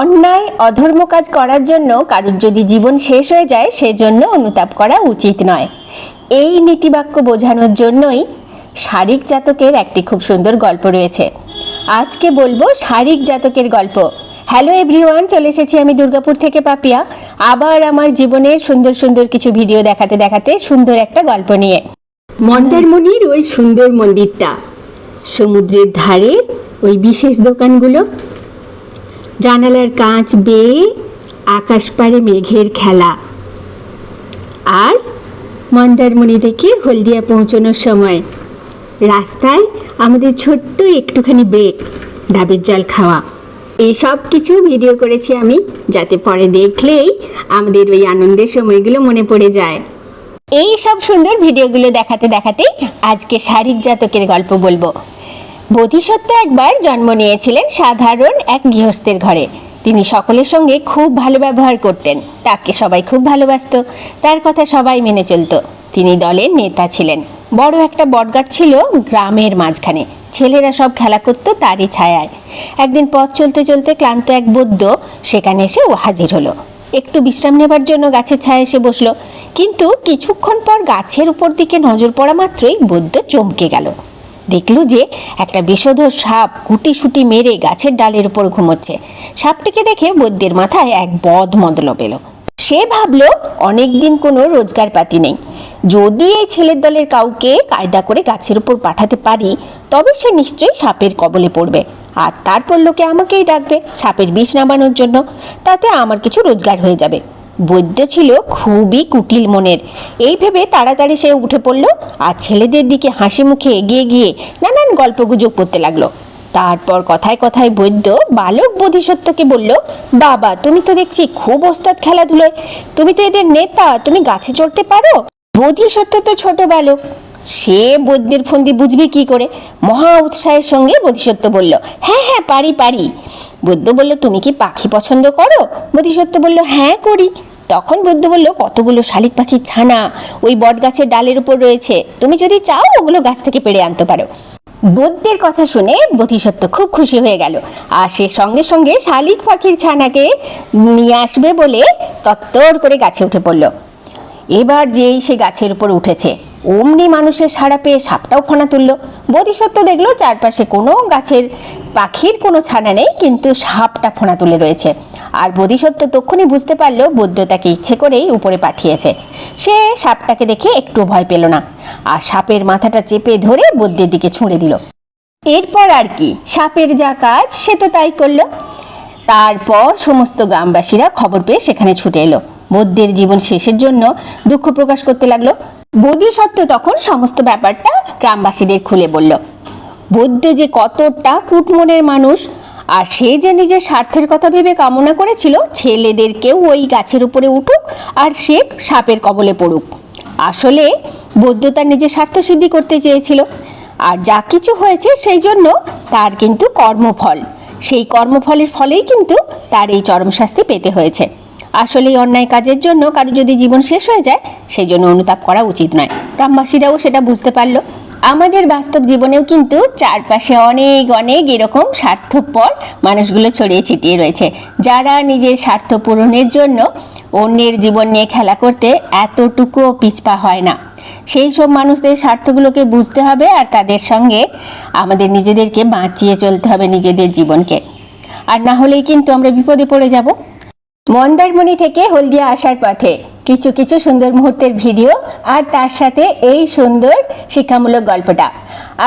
অন্যায়, অধর্ম কাজ করার জন্য কারুর যদি জীবন শেষ হয়ে যায়, সেজন্য অনুতাপ করা উচিত নয়। এই নীতিবাক্য বোঝানোর জন্যই শারিক জাতকের একটি খুব সুন্দর গল্প রয়েছে। আজকে বলব শারিক জাতকের গল্প। হ্যালো এভরিওয়ান চলে এসেছি আমি দুর্গাপুর থেকে পাপিয়া। আবার আমার জীবনের সুন্দর সুন্দর কিছু ভিডিও দেখাতে দেখাতে সুন্দর একটা গল্প নিয়ে। মন্দারমণির ওই সুন্দর মন্দিরটা, সমুদ্রের ধারে ওই বিশেষ দোকানগুলো জানালার কাঁচ বেয়ে আকাশ পাড়ে মেঘের খেলা। আর মন্দারমণি থেকে হলদিয়া পৌঁছানোর সময় রাস্তায় আমাদের ছোট্ট একটুখানি ব্রেক ডাবের জল খাওয়া। এসব কিছু ভিডিও করেছি আমি, যাতে পরে দেখলেই আমাদের ওই আনন্দের সময়গুলো মনে পড়ে যায়। এই সব সুন্দর ভিডিওগুলো দেখাতে দেখাতেই আজকে শারীরিক জাতকের গল্প বলব। বোধিসত্ত্ব একবার জন্ম নিয়েছিলেন সাধারণ এক গৃহস্থের ঘরে। তিনি সকলের সঙ্গে খুব ভালো ব্যবহার করতেন। তাকে সবাই খুব ভালোবাসত। তার কথা সবাই মেনে চলত। তিনি দলের নেতা ছিলেন। বড় একটা বটগাছ ছিল গ্রামের মাঝখানে। ছেলেরা সব খেলা করতো তারই ছায়ায়। একদিন পথ চলতে চলতে ক্লান্ত এক বৌদ্ধ সেখানে এসে ও হাজির হলো। একটু বিশ্রাম নেবার জন্য গাছের ছায়া এসে বসল। কিন্তু কিছুক্ষণ পর গাছের উপর দিকে নজর পড়া মাত্রই বৌদ্ধ চমকে গেল। দেখল যে একটা বিষধর সাপ গুটি সুটি মেরে গাছের ডালের উপর ঘুমোচ্ছে। সাপটিকে দেখে বৈদ্যের মাথায় এক বদ মতলব এলো। সে ভাবলো, অনেকদিন কোনো রোজগার পাতি নেই। যদি এই ছেলের দলের কাউকে কায়দা করে গাছের উপর পাঠাতে পারি, তবে সে নিশ্চয়ই সাপের কবলে পড়বে। আর তারপর লোকে আমাকেই ডাকবে সাপের বিষ নামানোর জন্য। তাতে আমার কিছু রোজগার হয়ে যাবে। বৈদ্য ছিল খুবই কুটিল মনের। এই ভেবে তাড়াতাড়ি সে উঠে পড়ল, আর ছেলেদের দিকে হাসি মুখে এগিয়ে গিয়ে নানান গল্পগুজব করতে লাগল। তারপর কথায় কথায় বৈদ্য বালক বোধিসত্ত্বকে বলল, বাবা, তুমি তো দেখছি খুব ওস্তাদ খেলাধুলোয়। তুমি তো এদের নেতা, তুমি গাছে চড়তে পারো? বোধিসত্ত্ব তো ছোট বালক সে বৈদ্যের ফন্দি বুঝবে কি করে? মহা উৎসাহের সঙ্গে বোধিসত্ত্ব বলল হ্যাঁ হ্যাঁ পারি পারি। বৈদ্য বলল, তুমি কি পাখি পছন্দ করো? বোধিসত্ত্ব বলল হ্যাঁ করি। তখন বৈদ্য বলল, কতগুলো শালিক পাখির ছানা ওই বট গাছের ডালের উপর রয়েছে। তুমি যদি চাও, ওগুলো গাছ থেকে পেড়ে আনতে পারো। বৈদ্যের কথা শুনে বোধিসত্ত্ব খুব খুশি হয়ে গেল। আর সে সঙ্গে সঙ্গে শালিক পাখির ছানাকে নিয়ে আসবে বলে তত্তর করে গাছে উঠে পড়ল। এবার যেই সে গাছের উপর উঠেছে, অমনি মানুষের সাড়া পেয়ে সাপটাও ফোনা তুলল। বোধিসত্ত্ব দেখল চারপাশে কোনো গাছের পাখির কোনো ছানা নেই, কিন্তু সাপটা ফোনা তুলে রয়েছে। আর বোধিসত্ত্ব তক্ষুনি বুঝতে পারল বৈদ্য তাকে ইচ্ছে করেই উপরে পাঠিয়েছে। সে সাপটাকে দেখে একটু ভয় পেল না, আর সাপের মাথাটা চেপে ধরে বৈদ্যের দিকে ছুঁড়ে দিল। এরপর আর কি, সাপের যা কাজ সে তো তাই করল। তারপর সমস্ত গ্রামবাসীরা খবর পেয়ে সেখানে ছুটে এলো। বৌদ্ধের জীবন শেষের জন্য দুঃখ প্রকাশ করতে লাগল। বোধিসত্ত্ব তখন সমস্ত ব্যাপারটা গ্রামবাসীদের খুলে বলল বৌদ্ধ যে কতটা কুটমনের মানুষ, আর সে যে নিজের স্বার্থের কথা ভেবে কামনা করেছিল, ছেলেদেরকেও ওই গাছের উপরে উঠুক আর সে সাপের কবলে পড়ুক। আসলে বৌদ্ধ তার নিজের স্বার্থ সিদ্ধি করতে চেয়েছিল, আর যা কিছু হয়েছে সেই জন্য তার কিন্তু কর্মফল। সেই কর্মফলের ফলেই কিন্তু তার এই চরম শাস্তি পেতে হয়েছে। আসলে অন্যায় কাজের জন্য কারও যদি জীবন শেষ হয়ে যায়, সেই জন্য অনুতাপ করা উচিত নয়। গ্রামবাসীরাও সেটা বুঝতে পারল। আমাদের বাস্তব জীবনেও কিন্তু চারপাশে অনেক অনেক এরকম স্বার্থপর মানুষগুলো ছড়িয়ে ছিটিয়ে রয়েছে। যারা নিজের স্বার্থ পূরণের জন্য অন্যের জীবন নিয়ে খেলা করতে এতটুকুও পিছপা হয় না। সেই সব মানুষদের স্বার্থগুলোকে বুঝতে হবে আর তাদের সঙ্গে আমাদের নিজেদেরকে বাঁচিয়ে চলতে হবে নিজেদের জীবনকে। আর না হলেই কিন্তু আমরা বিপদে পড়ে যাব। মন্দারমণি থেকে হলদিয়া আসার পথে কিছু কিছু সুন্দর মুহূর্তের ভিডিও আর তার সাথে এই সুন্দর শিক্ষামূলক গল্পটা।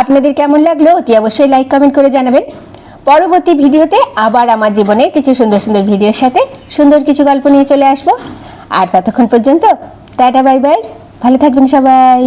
আপনাদের কেমন লাগল অতি অবশ্যই লাইক কমেন্ট করে জানাবেন। পরবর্তী ভিডিওতে আবার আমার জীবনের কিছু সুন্দর সুন্দর ভিডিওর সাথে সুন্দর কিছু গল্প নিয়ে চলে আসব। আর ততক্ষণ পর্যন্ত, টাটা বাই বাই ভালো থাকবেন সবাই।